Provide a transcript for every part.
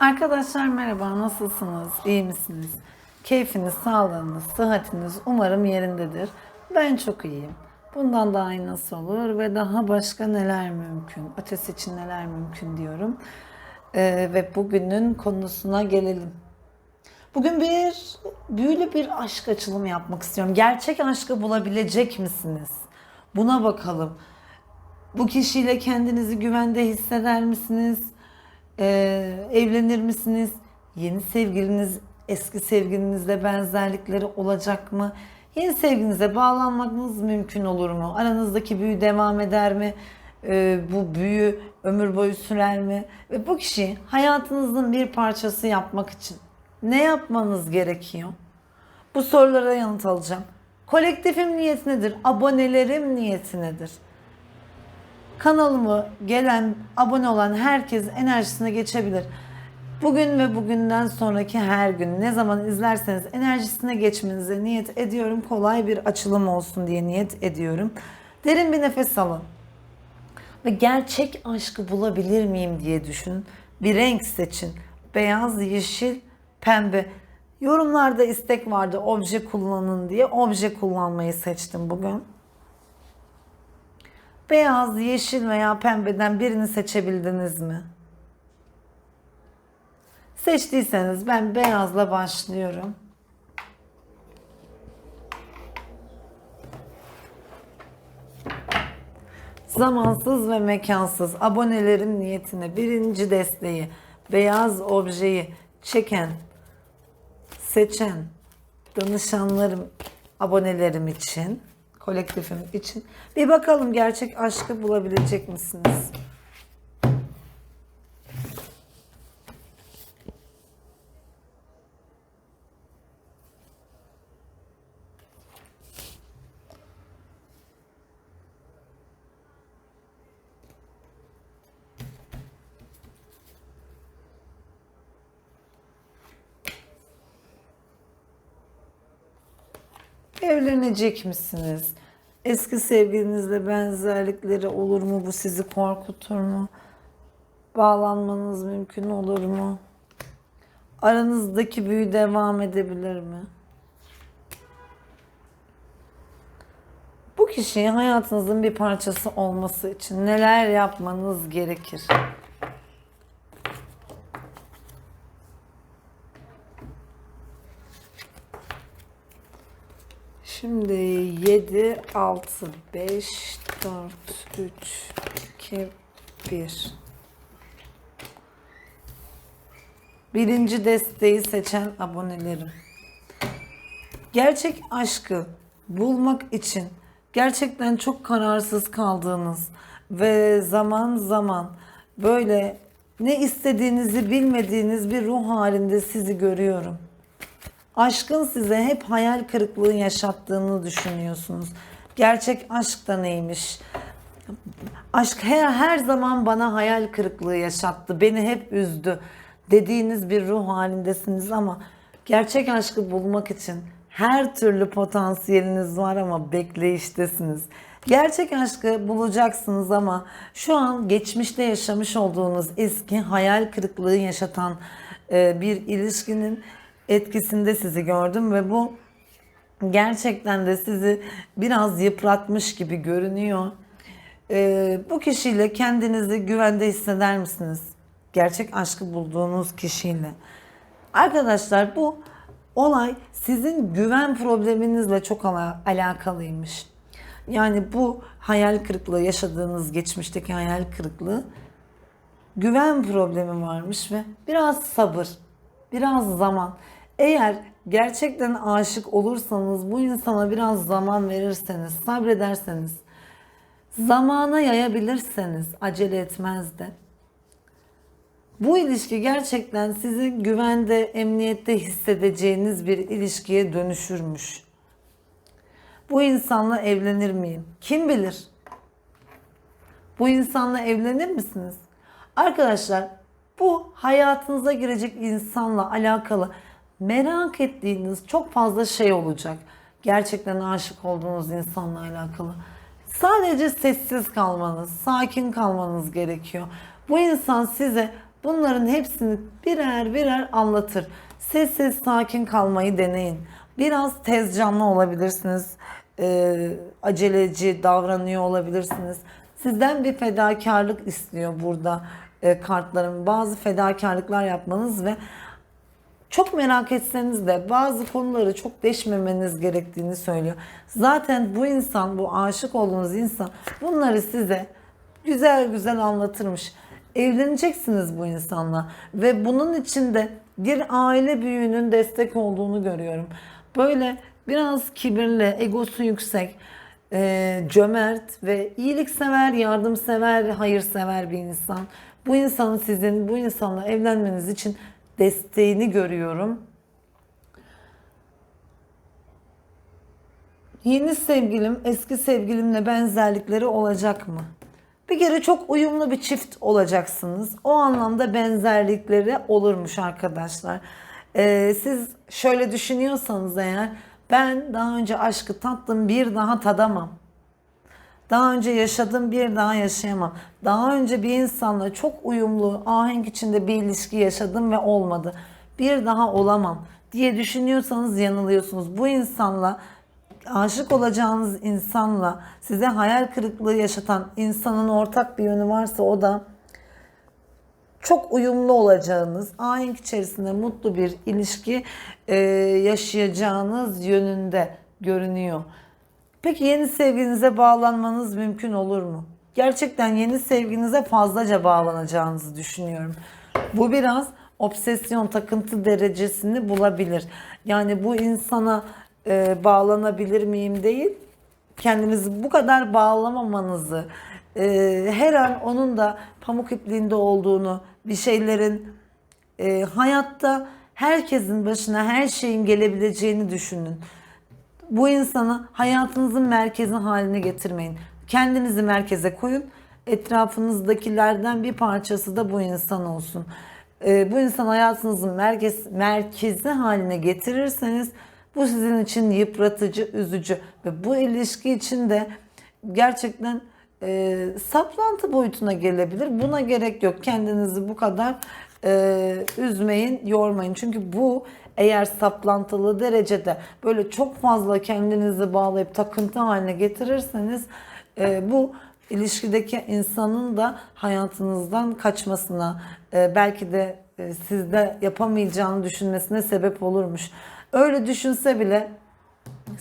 Arkadaşlar merhaba, nasılsınız? İyi misiniz? Keyfiniz, sağlığınız, sıhhatiniz umarım yerindedir. Ben çok iyiyim. Bundan daha iyi nasıl olur ve daha başka neler mümkün? Ötesi için neler mümkün diyorum. Ee, ve bugünün konusuna gelelim. Bugün bir büyülü bir aşk açılımı yapmak istiyorum. Gerçek aşkı bulabilecek misiniz? Buna bakalım. Bu kişiyle kendinizi güvende hisseder misiniz? Ee, evlenir misiniz? Yeni sevgiliniz eski sevgilinizle benzerlikleri olacak mı? Yeni sevgilinize bağlanmanız mümkün olur mu? Aranızdaki büyü devam eder mi? Ee, bu büyü ömür boyu sürer mi? Ve bu kişi hayatınızın bir parçası yapmak için ne yapmanız gerekiyor? Bu sorulara yanıt alacağım. Kolektifim niyeti nedir? Abonelerim niyeti nedir? Kanalıma gelen, abone olan herkes enerjisine geçebilir. Bugün ve bugünden sonraki her gün ne zaman izlerseniz enerjisine geçmenize niyet ediyorum. Kolay bir açılım olsun diye niyet ediyorum. Derin bir nefes alın. Ve gerçek aşkı bulabilir miyim diye düşünün. Bir renk seçin. Beyaz, yeşil, pembe. Yorumlarda istek vardı obje kullanın diye. Obje kullanmayı seçtim bugün. Beyaz, yeşil veya pembeden birini seçebildiniz mi? Seçtiyseniz ben beyazla başlıyorum. Zamansız ve mekansız abonelerin niyetine birinci desteği beyaz objeyi çeken, seçen danışanlarım, abonelerim için, kolektifim için bir bakalım gerçek aşkı bulabilecek misiniz? Evlenecek misiniz? Eski sevgilinizle benzerlikleri olur mu? Bu sizi korkutur mu? Bağlanmanız mümkün olur mu? Aranızdaki büyü devam edebilir mi? Bu kişinin hayatınızın bir parçası olması için neler yapmanız gerekir? Şimdi 7, 6, 5, 4, 3, 2, 1. Birinci desteği seçen abonelerim. Gerçek aşkı bulmak için gerçekten çok kararsız kaldığınız ve zaman zaman böyle ne istediğinizi bilmediğiniz bir ruh halinde sizi görüyorum. Aşkın size hep hayal kırıklığı yaşattığını düşünüyorsunuz. Gerçek aşk da neymiş? Aşk her, her zaman bana hayal kırıklığı yaşattı. Beni hep üzdü. Dediğiniz bir ruh halindesiniz ama gerçek aşkı bulmak için her türlü potansiyeliniz var ama bekleyiştesiniz. Gerçek aşkı bulacaksınız ama şu an geçmişte yaşamış olduğunuz eski hayal kırıklığı yaşatan e, bir ilişkinin etkisinde sizi gördüm ve bu gerçekten de sizi biraz yıpratmış gibi görünüyor. Ee, bu kişiyle kendinizi güvende hisseder misiniz? Gerçek aşkı bulduğunuz kişiyle. Arkadaşlar bu olay sizin güven probleminizle çok ala- alakalıymış. Yani bu hayal kırıklığı yaşadığınız geçmişteki hayal kırıklığı güven problemi varmış ve biraz sabır, biraz zaman. Eğer gerçekten aşık olursanız, bu insana biraz zaman verirseniz, sabrederseniz, zamana yayabilirseniz, acele etmez de. Bu ilişki gerçekten sizin güvende, emniyette hissedeceğiniz bir ilişkiye dönüşürmüş. Bu insanla evlenir miyim? Kim bilir? Bu insanla evlenir misiniz? Arkadaşlar bu hayatınıza girecek insanla alakalı merak ettiğiniz çok fazla şey olacak. Gerçekten aşık olduğunuz insanla alakalı. Sadece sessiz kalmanız, sakin kalmanız gerekiyor. Bu insan size Bunların hepsini birer birer anlatır. Sessiz sakin kalmayı deneyin. Biraz tez canlı olabilirsiniz. Ee, aceleci davranıyor olabilirsiniz. Sizden bir fedakarlık istiyor burada e, kartlarım. Bazı fedakarlıklar yapmanız ve çok merak etseniz de bazı konuları çok deşmemeniz gerektiğini söylüyor. Zaten bu insan, bu aşık olduğunuz insan bunları size güzel güzel anlatırmış. Evleneceksiniz bu insanla ve bunun içinde bir aile büyüğünün destek olduğunu görüyorum. Böyle biraz kibirli, egosu yüksek, e, cömert ve iyiliksever, yardımsever, hayırsever bir insan. Bu insanın sizin bu insanla evlenmeniz için desteğini görüyorum. Yeni sevgilim eski sevgilimle benzerlikleri olacak mı? Bir kere çok uyumlu bir çift olacaksınız. O anlamda benzerlikleri olurmuş arkadaşlar. Ee, siz şöyle düşünüyorsanız eğer ben daha önce aşkı tattım bir daha tadamam. Daha önce yaşadım bir daha yaşayamam. Daha önce bir insanla çok uyumlu, ahenk içinde bir ilişki yaşadım ve olmadı. Bir daha olamam diye düşünüyorsanız yanılıyorsunuz. Bu insanla aşık olacağınız insanla size hayal kırıklığı yaşatan insanın ortak bir yönü varsa o da çok uyumlu olacağınız, ahenk içerisinde mutlu bir ilişki e, yaşayacağınız yönünde görünüyor. Peki yeni sevginize bağlanmanız mümkün olur mu? Gerçekten yeni sevginize fazlaca bağlanacağınızı düşünüyorum. Bu biraz obsesyon, takıntı derecesini bulabilir. Yani bu insana e, bağlanabilir miyim değil, kendinizi bu kadar bağlamamanızı, e, her an onun da pamuk ipliğinde olduğunu, bir şeylerin e, hayatta herkesin başına her şeyin gelebileceğini düşünün. Bu insanı hayatınızın merkezi haline getirmeyin. Kendinizi merkeze koyun. Etrafınızdakilerden bir parçası da bu insan olsun. Ee, bu insan hayatınızın merkez, merkezi haline getirirseniz bu sizin için yıpratıcı, üzücü ve bu ilişki için de gerçekten e, saplantı boyutuna gelebilir. Buna gerek yok. Kendinizi bu kadar e, üzmeyin, yormayın. Çünkü bu eğer saplantılı derecede böyle çok fazla kendinizi bağlayıp takıntı haline getirirseniz e, bu ilişkideki insanın da hayatınızdan kaçmasına e, belki de e, sizde yapamayacağını düşünmesine sebep olurmuş. Öyle düşünse bile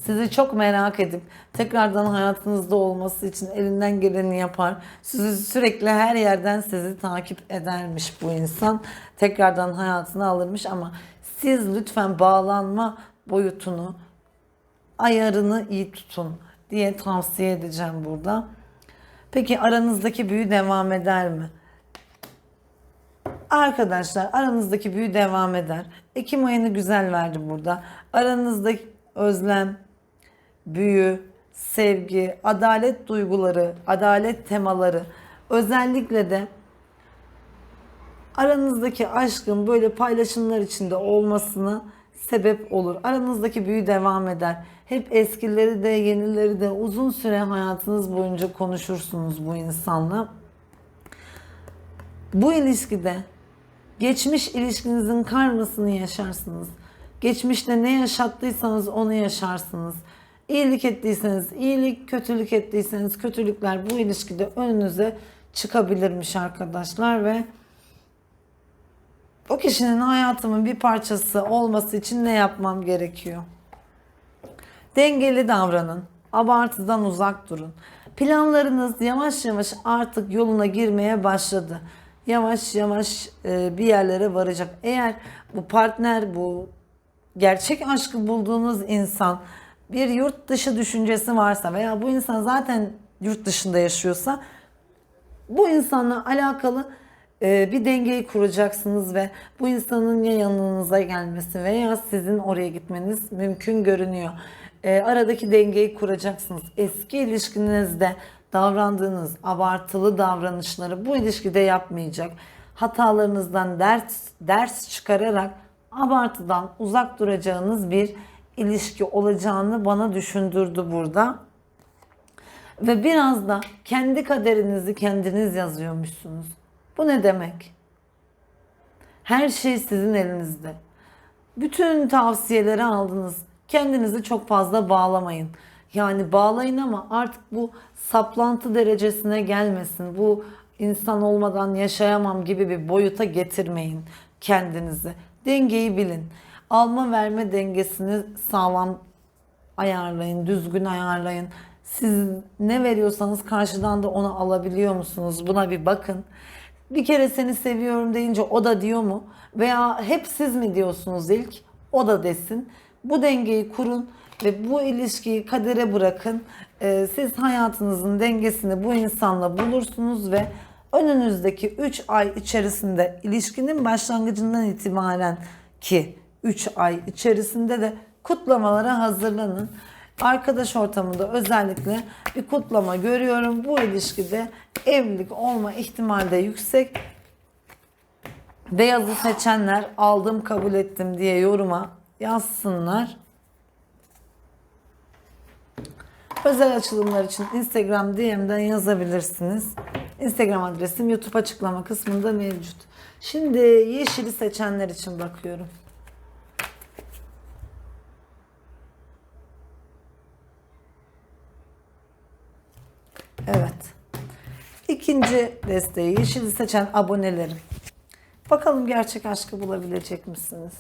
sizi çok merak edip tekrardan hayatınızda olması için elinden geleni yapar. Sizi sürekli her yerden sizi takip edermiş bu insan. Tekrardan hayatına alırmış ama siz lütfen bağlanma boyutunu, ayarını iyi tutun diye tavsiye edeceğim burada. Peki aranızdaki büyü devam eder mi? Arkadaşlar aranızdaki büyü devam eder. Ekim ayını güzel verdi burada. Aranızdaki özlem, büyü, sevgi, adalet duyguları, adalet temaları özellikle de aranızdaki aşkın böyle paylaşımlar içinde olmasına sebep olur. Aranızdaki büyü devam eder. Hep eskileri de yenileri de uzun süre hayatınız boyunca konuşursunuz bu insanla. Bu ilişkide geçmiş ilişkinizin karmasını yaşarsınız. Geçmişte ne yaşattıysanız onu yaşarsınız. İyilik ettiyseniz iyilik, kötülük ettiyseniz kötülükler bu ilişkide önünüze çıkabilirmiş arkadaşlar ve o kişinin hayatımın bir parçası olması için ne yapmam gerekiyor? Dengeli davranın. Abartıdan uzak durun. Planlarınız yavaş yavaş artık yoluna girmeye başladı. Yavaş yavaş e, bir yerlere varacak. Eğer bu partner, bu gerçek aşkı bulduğunuz insan bir yurt dışı düşüncesi varsa veya bu insan zaten yurt dışında yaşıyorsa bu insanla alakalı e, bir dengeyi kuracaksınız ve bu insanın ya yanınıza gelmesi veya sizin oraya gitmeniz mümkün görünüyor. E, aradaki dengeyi kuracaksınız. Eski ilişkinizde davrandığınız abartılı davranışları bu ilişkide yapmayacak. Hatalarınızdan ders ders çıkararak abartıdan uzak duracağınız bir ilişki olacağını bana düşündürdü burada. Ve biraz da kendi kaderinizi kendiniz yazıyormuşsunuz. Bu ne demek? Her şey sizin elinizde. Bütün tavsiyeleri aldınız. Kendinizi çok fazla bağlamayın. Yani bağlayın ama artık bu saplantı derecesine gelmesin. Bu insan olmadan yaşayamam gibi bir boyuta getirmeyin kendinizi. Dengeyi bilin. Alma verme dengesini sağlam ayarlayın, düzgün ayarlayın. Siz ne veriyorsanız karşıdan da onu alabiliyor musunuz? Buna bir bakın. Bir kere seni seviyorum deyince o da diyor mu? Veya hep siz mi diyorsunuz ilk? O da desin. Bu dengeyi kurun ve bu ilişkiyi kadere bırakın. Ee, siz hayatınızın dengesini bu insanla bulursunuz ve önünüzdeki 3 ay içerisinde ilişkinin başlangıcından itibaren ki 3 ay içerisinde de kutlamalara hazırlanın. Arkadaş ortamında özellikle bir kutlama görüyorum. Bu ilişkide evlilik olma ihtimali de yüksek. Beyazı seçenler aldım kabul ettim diye yoruma yazsınlar. Özel açılımlar için Instagram DM'den yazabilirsiniz. Instagram adresim YouTube açıklama kısmında mevcut. Şimdi yeşili seçenler için bakıyorum. Evet. İkinci desteği yeşili seçen abonelerim. Bakalım gerçek aşkı bulabilecek misiniz?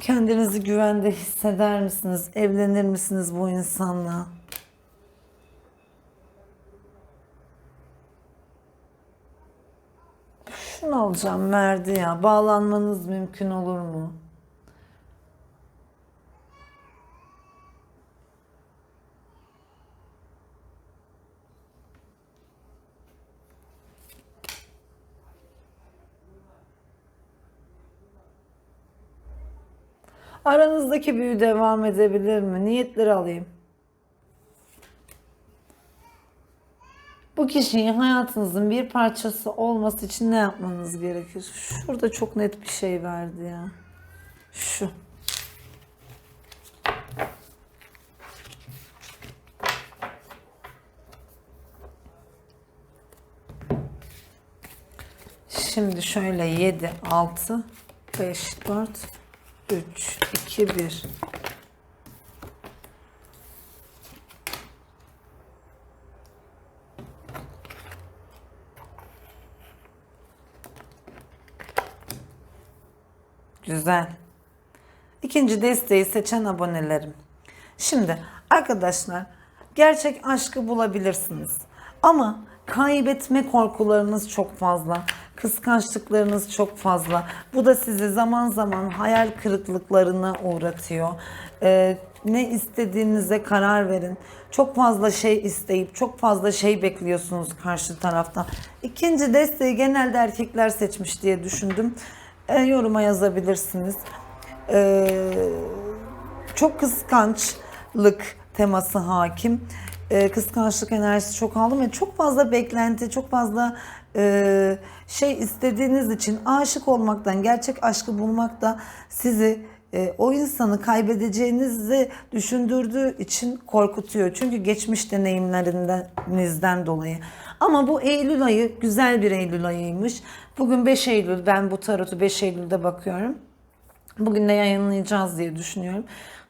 Kendinizi güvende hisseder misiniz? Evlenir misiniz bu insanla? Şunu alacağım verdi ya. Bağlanmanız mümkün olur mu? Aranızdaki büyü devam edebilir mi? Niyetleri alayım. Bu kişinin hayatınızın bir parçası olması için ne yapmanız gerekir? Şurada çok net bir şey verdi ya. Şu. Şimdi şöyle 7, 6, 5, 4, 3, 2, 1. Güzel. İkinci desteği seçen abonelerim. Şimdi arkadaşlar gerçek aşkı bulabilirsiniz. Ama kaybetme korkularınız çok fazla. Kıskançlıklarınız çok fazla. Bu da sizi zaman zaman hayal kırıklıklarına uğratıyor. Ee, ne istediğinize karar verin. Çok fazla şey isteyip çok fazla şey bekliyorsunuz karşı taraftan. İkinci desteği genelde erkekler seçmiş diye düşündüm. Ee, yoruma yazabilirsiniz. Ee, çok kıskançlık teması hakim. Ee, kıskançlık enerjisi çok aldım ve çok fazla beklenti, çok fazla e, şey istediğiniz için aşık olmaktan, gerçek aşkı bulmak da sizi e, o insanı kaybedeceğinizi düşündürdüğü için korkutuyor. Çünkü geçmiş deneyimlerinizden dolayı. Ama bu Eylül ayı güzel bir Eylül ayıymış. Bugün 5 Eylül, ben bu tarotu 5 Eylül'de bakıyorum. Bugün de yayınlayacağız diye düşünüyorum.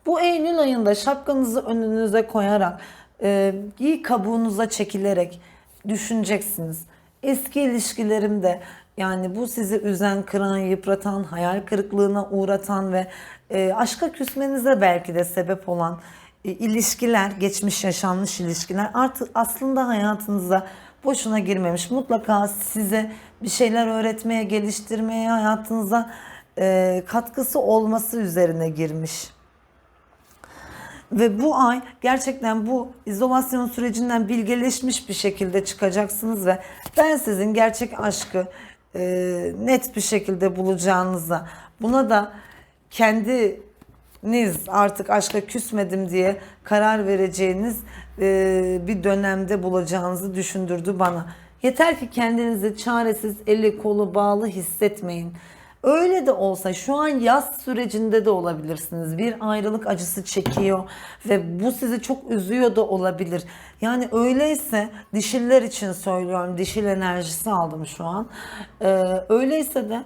Bu Eylül ayında şapkanızı önünüze koyarak, e, iyi kabuğunuza çekilerek düşüneceksiniz. Eski ilişkilerimde yani bu sizi üzen, kıran, yıpratan, hayal kırıklığına uğratan ve e, aşka küsmenize belki de sebep olan e, ilişkiler, geçmiş yaşanmış ilişkiler artık aslında hayatınıza boşuna girmemiş. Mutlaka size bir şeyler öğretmeye, geliştirmeye, hayatınıza e, katkısı olması üzerine girmiş. Ve bu ay gerçekten bu izolasyon sürecinden bilgeleşmiş bir şekilde çıkacaksınız ve ben sizin gerçek aşkı e, net bir şekilde bulacağınıza, buna da kendiniz artık aşka küsmedim diye karar vereceğiniz e, bir dönemde bulacağınızı düşündürdü bana. Yeter ki kendinizi çaresiz, eli kolu bağlı hissetmeyin. Öyle de olsa şu an yaz sürecinde de olabilirsiniz. Bir ayrılık acısı çekiyor ve bu sizi çok üzüyor da olabilir. Yani öyleyse dişiller için söylüyorum. Dişil enerjisi aldım şu an. Ee, öyleyse de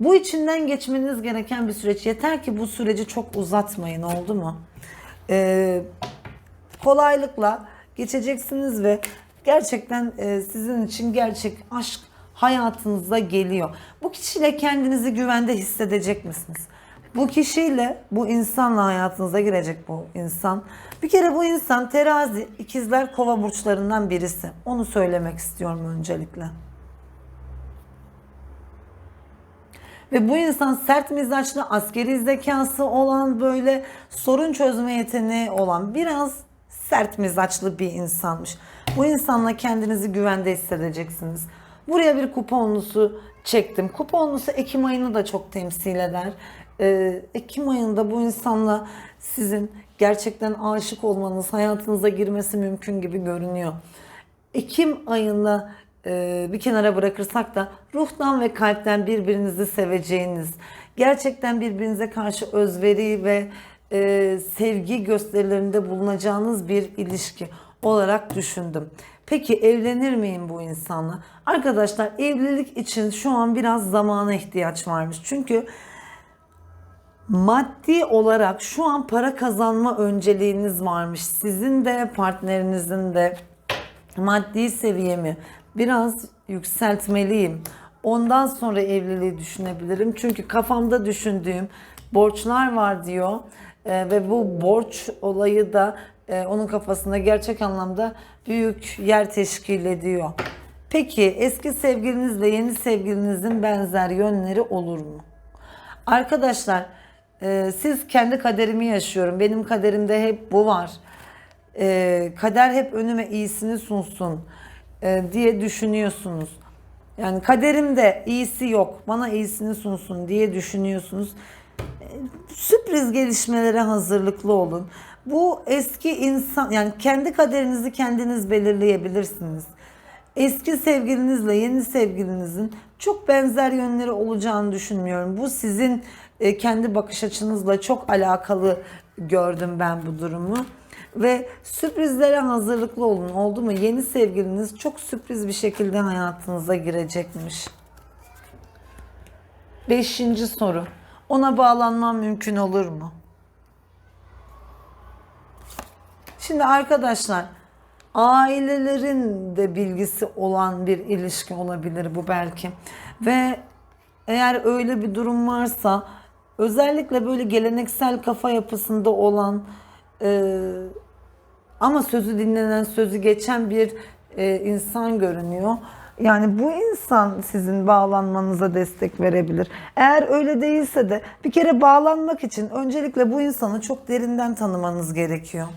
bu içinden geçmeniz gereken bir süreç. Yeter ki bu süreci çok uzatmayın oldu mu? Ee, kolaylıkla geçeceksiniz ve gerçekten e, sizin için gerçek aşk hayatınıza geliyor. Bu kişiyle kendinizi güvende hissedecek misiniz? Bu kişiyle, bu insanla hayatınıza girecek bu insan. Bir kere bu insan terazi, ikizler, kova burçlarından birisi. Onu söylemek istiyorum öncelikle. Ve bu insan sert mizaçlı, askeri zekası olan böyle sorun çözme yeteneği olan biraz sert mizaçlı bir insanmış. Bu insanla kendinizi güvende hissedeceksiniz. Buraya bir kuponlusu çektim. Kuponlusu Ekim ayını da çok temsil eder. Ee, Ekim ayında bu insanla sizin gerçekten aşık olmanız, hayatınıza girmesi mümkün gibi görünüyor. Ekim ayında e, bir kenara bırakırsak da ruhtan ve kalpten birbirinizi seveceğiniz, gerçekten birbirinize karşı özveri ve e, sevgi gösterilerinde bulunacağınız bir ilişki olarak düşündüm. Peki evlenir miyim bu insanla? Arkadaşlar evlilik için şu an biraz zamana ihtiyaç varmış. Çünkü maddi olarak şu an para kazanma önceliğiniz varmış. Sizin de partnerinizin de maddi seviyemi biraz yükseltmeliyim. Ondan sonra evliliği düşünebilirim. Çünkü kafamda düşündüğüm borçlar var diyor. Ee, ve bu borç olayı da e, onun kafasında gerçek anlamda büyük yer teşkil ediyor. Peki eski sevgilinizle yeni sevgilinizin benzer yönleri olur mu? Arkadaşlar e, siz kendi kaderimi yaşıyorum. Benim kaderimde hep bu var. E, kader hep önüme iyisini sunsun e, diye düşünüyorsunuz. Yani kaderimde iyisi yok. Bana iyisini sunsun diye düşünüyorsunuz. E, sürpriz gelişmelere hazırlıklı olun. Bu eski insan yani kendi kaderinizi kendiniz belirleyebilirsiniz. Eski sevgilinizle yeni sevgilinizin çok benzer yönleri olacağını düşünmüyorum. Bu sizin e, kendi bakış açınızla çok alakalı gördüm ben bu durumu. Ve sürprizlere hazırlıklı olun. Oldu mu? Yeni sevgiliniz çok sürpriz bir şekilde hayatınıza girecekmiş. Beşinci soru. Ona bağlanmam mümkün olur mu? Şimdi arkadaşlar ailelerin de bilgisi olan bir ilişki olabilir bu belki. Ve eğer öyle bir durum varsa özellikle böyle geleneksel kafa yapısında olan e, ama sözü dinlenen, sözü geçen bir e, insan görünüyor. Yani bu insan sizin bağlanmanıza destek verebilir. Eğer öyle değilse de bir kere bağlanmak için öncelikle bu insanı çok derinden tanımanız gerekiyor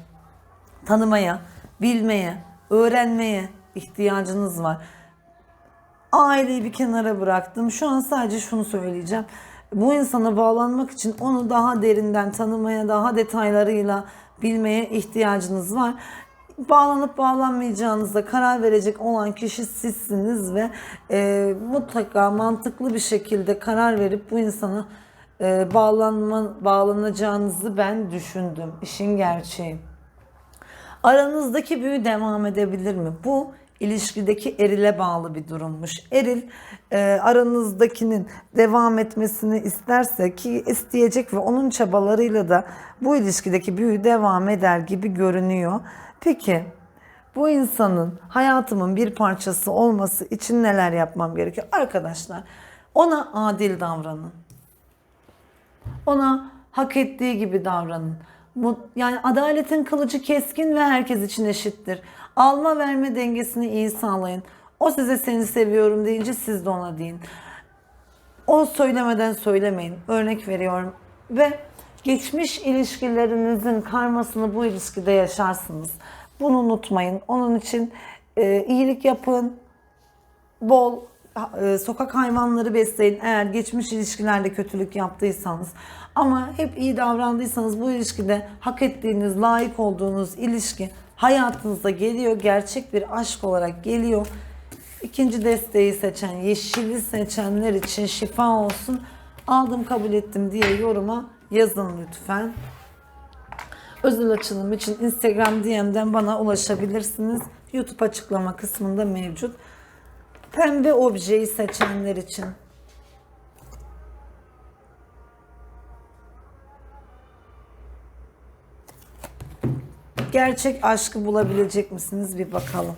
tanımaya, bilmeye, öğrenmeye ihtiyacınız var. Aileyi bir kenara bıraktım. Şu an sadece şunu söyleyeceğim. Bu insana bağlanmak için onu daha derinden tanımaya, daha detaylarıyla bilmeye ihtiyacınız var. Bağlanıp bağlanmayacağınıza karar verecek olan kişi sizsiniz ve e, mutlaka mantıklı bir şekilde karar verip bu insana e, bağlanma, bağlanacağınızı ben düşündüm. İşin gerçeği. Aranızdaki büyü devam edebilir mi? Bu ilişkideki erile bağlı bir durummuş. Eril e, aranızdakinin devam etmesini isterse ki isteyecek ve onun çabalarıyla da bu ilişkideki büyü devam eder gibi görünüyor. Peki bu insanın hayatımın bir parçası olması için neler yapmam gerekiyor? Arkadaşlar ona adil davranın. Ona hak ettiği gibi davranın. Yani adaletin kılıcı keskin ve herkes için eşittir. Alma verme dengesini iyi sağlayın. O size seni seviyorum deyince siz de ona deyin. O söylemeden söylemeyin. Örnek veriyorum. Ve geçmiş ilişkilerinizin karmasını bu ilişkide yaşarsınız. Bunu unutmayın. Onun için e, iyilik yapın. Bol sokak hayvanları besleyin eğer geçmiş ilişkilerde kötülük yaptıysanız. Ama hep iyi davrandıysanız bu ilişkide hak ettiğiniz, layık olduğunuz ilişki hayatınıza geliyor. Gerçek bir aşk olarak geliyor. İkinci desteği seçen, yeşili seçenler için şifa olsun. Aldım kabul ettim diye yoruma yazın lütfen. Özel açılım için Instagram DM'den bana ulaşabilirsiniz. YouTube açıklama kısmında mevcut. Pembe objeyi seçenler için. Gerçek aşkı bulabilecek misiniz bir bakalım.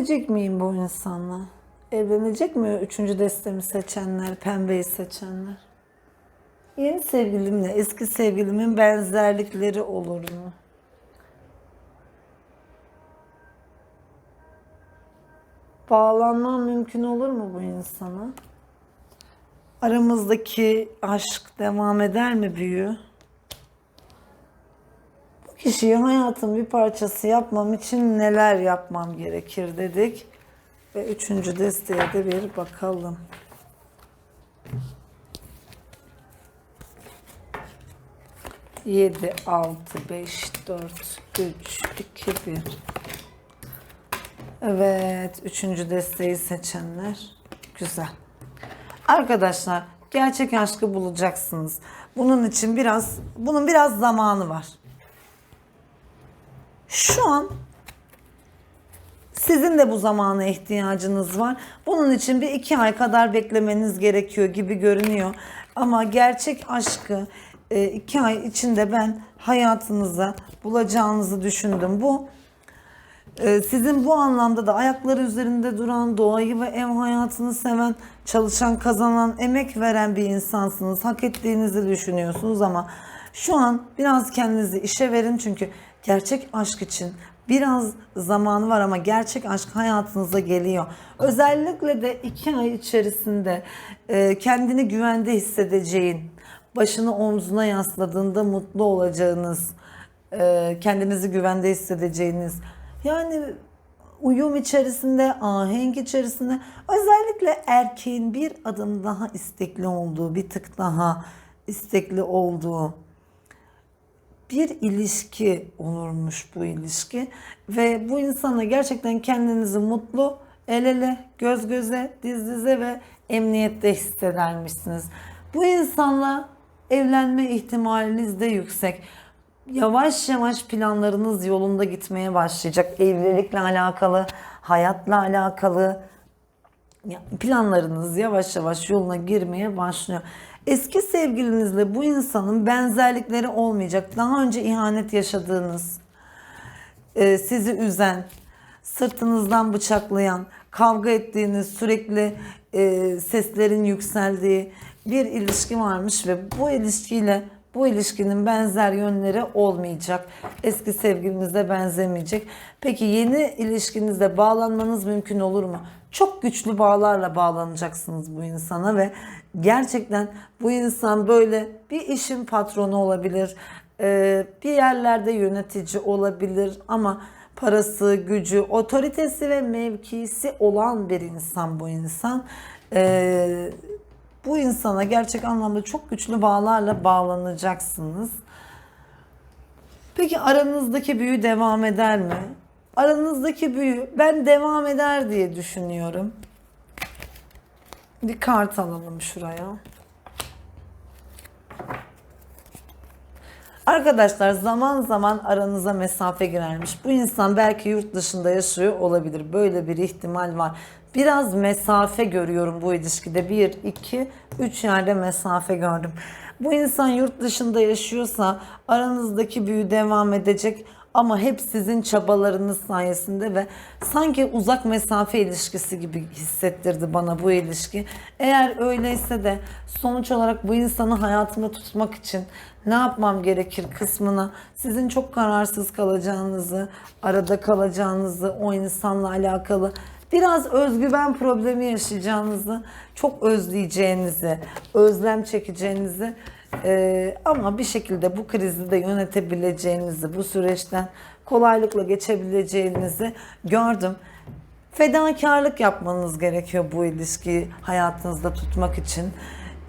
Evlenecek miyim bu insanla? Evlenecek mi üçüncü destemi seçenler, pembeyi seçenler? Yeni sevgilimle eski sevgilimin benzerlikleri olur mu? Bağlanmam mümkün olur mu bu insana? Aramızdaki aşk devam eder mi büyü? Kişiyi hayatın bir parçası yapmam için neler yapmam gerekir dedik. Ve üçüncü desteğe de bir bakalım. Yedi, altı, beş, dört, üç, iki, bir. Evet, üçüncü desteği seçenler. Güzel. Arkadaşlar, gerçek aşkı bulacaksınız. Bunun için biraz, bunun biraz zamanı var. Şu an sizin de bu zamana ihtiyacınız var. Bunun için bir iki ay kadar beklemeniz gerekiyor gibi görünüyor. Ama gerçek aşkı e, iki ay içinde ben hayatınıza bulacağınızı düşündüm. Bu e, sizin bu anlamda da ayakları üzerinde duran, doğayı ve ev hayatını seven, çalışan, kazanan, emek veren bir insansınız. Hak ettiğinizi düşünüyorsunuz ama şu an biraz kendinizi işe verin çünkü gerçek aşk için biraz zamanı var ama gerçek aşk hayatınıza geliyor. Özellikle de iki ay içerisinde e, kendini güvende hissedeceğin, başını omzuna yasladığında mutlu olacağınız, e, kendinizi güvende hissedeceğiniz, yani uyum içerisinde, ahenk içerisinde özellikle erkeğin bir adım daha istekli olduğu, bir tık daha istekli olduğu bir ilişki olurmuş bu ilişki ve bu insana gerçekten kendinizi mutlu, el ele, göz göze, diz dize ve emniyette hissedermişsiniz. Bu insanla evlenme ihtimaliniz de yüksek. Yavaş yavaş planlarınız yolunda gitmeye başlayacak. Evlilikle alakalı, hayatla alakalı planlarınız yavaş yavaş yoluna girmeye başlıyor. Eski sevgilinizle bu insanın benzerlikleri olmayacak. Daha önce ihanet yaşadığınız, e, sizi üzen, sırtınızdan bıçaklayan, kavga ettiğiniz, sürekli e, seslerin yükseldiği bir ilişki varmış ve bu ilişkiyle bu ilişkinin benzer yönleri olmayacak. Eski sevgilinize benzemeyecek. Peki yeni ilişkinizde bağlanmanız mümkün olur mu? Çok güçlü bağlarla bağlanacaksınız bu insana ve gerçekten bu insan böyle bir işin patronu olabilir, e, bir yerlerde yönetici olabilir ama parası, gücü, otoritesi ve mevkisi olan bir insan bu insan. E, bu insana gerçek anlamda çok güçlü bağlarla bağlanacaksınız. Peki aranızdaki büyü devam eder mi? Aranızdaki büyü ben devam eder diye düşünüyorum. Bir kart alalım şuraya. Arkadaşlar zaman zaman aranıza mesafe girermiş. Bu insan belki yurt dışında yaşıyor olabilir. Böyle bir ihtimal var. Biraz mesafe görüyorum bu ilişkide. Bir, iki, üç yerde mesafe gördüm. Bu insan yurt dışında yaşıyorsa aranızdaki büyü devam edecek ama hep sizin çabalarınız sayesinde ve sanki uzak mesafe ilişkisi gibi hissettirdi bana bu ilişki. Eğer öyleyse de sonuç olarak bu insanı hayatımda tutmak için ne yapmam gerekir kısmına sizin çok kararsız kalacağınızı, arada kalacağınızı, o insanla alakalı biraz özgüven problemi yaşayacağınızı, çok özleyeceğinizi, özlem çekeceğinizi ee, ama bir şekilde bu krizi de yönetebileceğinizi, bu süreçten kolaylıkla geçebileceğinizi gördüm. Fedakarlık yapmanız gerekiyor bu ilişkiyi hayatınızda tutmak için.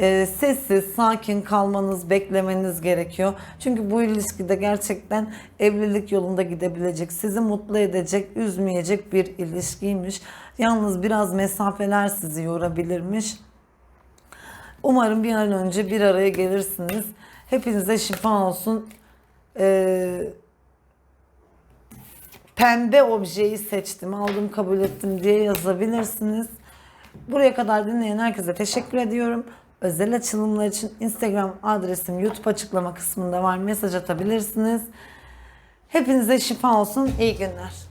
Ee, sessiz, sakin kalmanız, beklemeniz gerekiyor. Çünkü bu ilişkide gerçekten evlilik yolunda gidebilecek, sizi mutlu edecek, üzmeyecek bir ilişkiymiş. Yalnız biraz mesafeler sizi yorabilirmiş. Umarım bir an önce bir araya gelirsiniz. Hepinize şifa olsun. Ee, pembe objeyi seçtim, aldım, kabul ettim diye yazabilirsiniz. Buraya kadar dinleyen herkese teşekkür ediyorum. Özel açılımlar için Instagram adresim YouTube açıklama kısmında var. Mesaj atabilirsiniz. Hepinize şifa olsun. İyi günler.